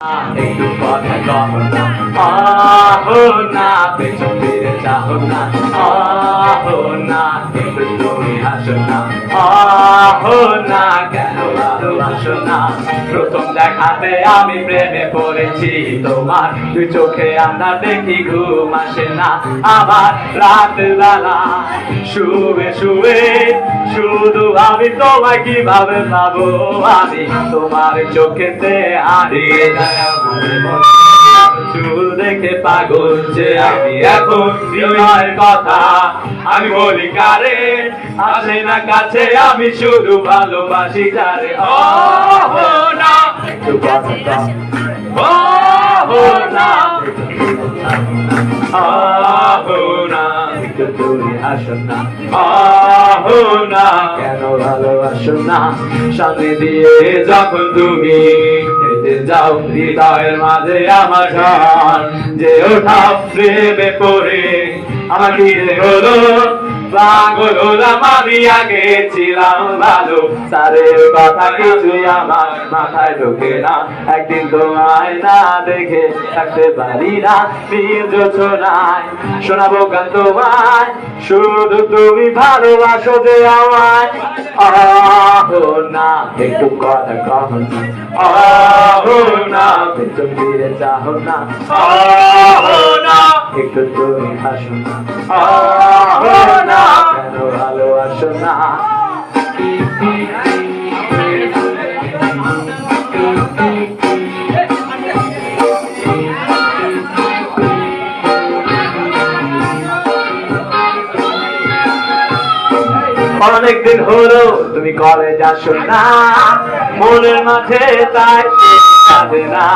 একটু কথা কহ না। আহো, না, পেছন ফিরে চাহো না। আহো, না একটু তুমি হাসো না। আহো, না, কেন? না। প্রথম দেখাতে আমি প্রেমে পড়েছি, তোমার দুই চোখে আমরা দেখি ঘুম আসে না। আবার রাত বেলা শুয়ে শুয়ে শুধু আমি তোমায় কীভাবে পাবো? আমি তোমার চোখেতে হারিয়ে মন। চুল দেখে পাগল যে আমি এখন বিনয়ের কথা। আমি বলি, কারে? আসে না কাছে, আমি শুধু ভালোবাসি যারে। ও না। কেন ভালোবাসো না? সামনে দিয়ে যখন তুমি হেঁটে যাও হৃদয়ের মাঝে আমার ঘর যে ওঠা প্রেমে পড়ে আমার হলো হলাম আমি আগে ছিলাম ভালো। তারের কথা কিছুই আমার মাথায় ঢোকে না। একদিন তোমায় না দেখে থাকতে পারি না। নীল যোছনায় শোনাবো গান তোমায়। শুধু তুমি ভালোবাসো যে আমায়। আহো, না, একটু কথা কহ না। আহো, না পেছন ফিরে চাহো না। আহো, না, একটু তুমি হাসো না। আহো ভালোবাসো না। অনেকদিন হলো তুমি কলেজ আসো না। মনের মাঝে তাই না।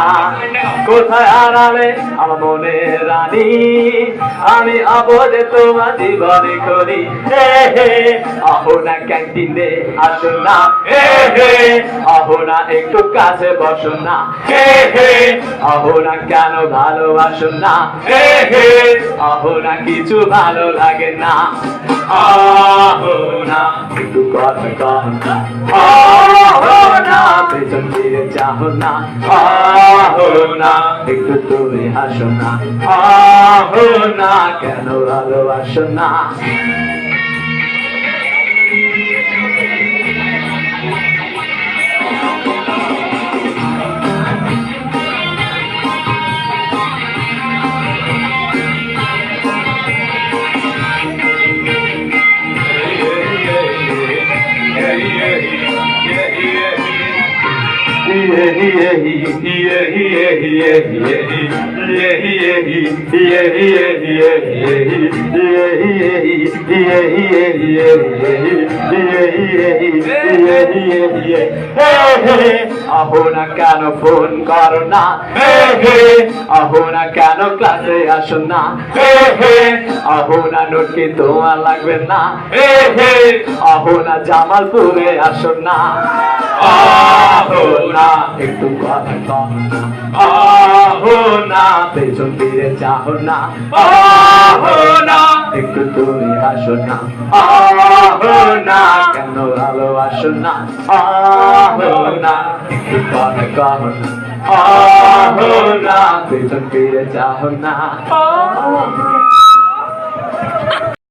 কোথায় হারালে আমার মনের রানী? আমি আবদে তোমার জীবনে করি। আহো না ক্যান্টিনে আসো না। আহো না একটু কাছে বসো না। আহো না কেন ভালোবাসো না? আহো না কিছু ভালো লাগে না। আহো না একটু কথা না। পেছন ফিরে চাহো না। আহো না। একটু তুমি হাসো না। আহো না। কেন ভালোবাসো না? আহো না কেন ফোন করো না আহো না কেন ক্লাসে আসো না আহো না নোট কি তোমার লাগবে না আহো না জামালপুরে আসো না আহো না একটু কথা কম। আহো না, পেছন ফিরে চাহো না। আহো না, একটু তুমি না। আহো না, কেন ভালোবাসো না? আহো না, একটু কথা না, পেছন ফিরে চাহো না।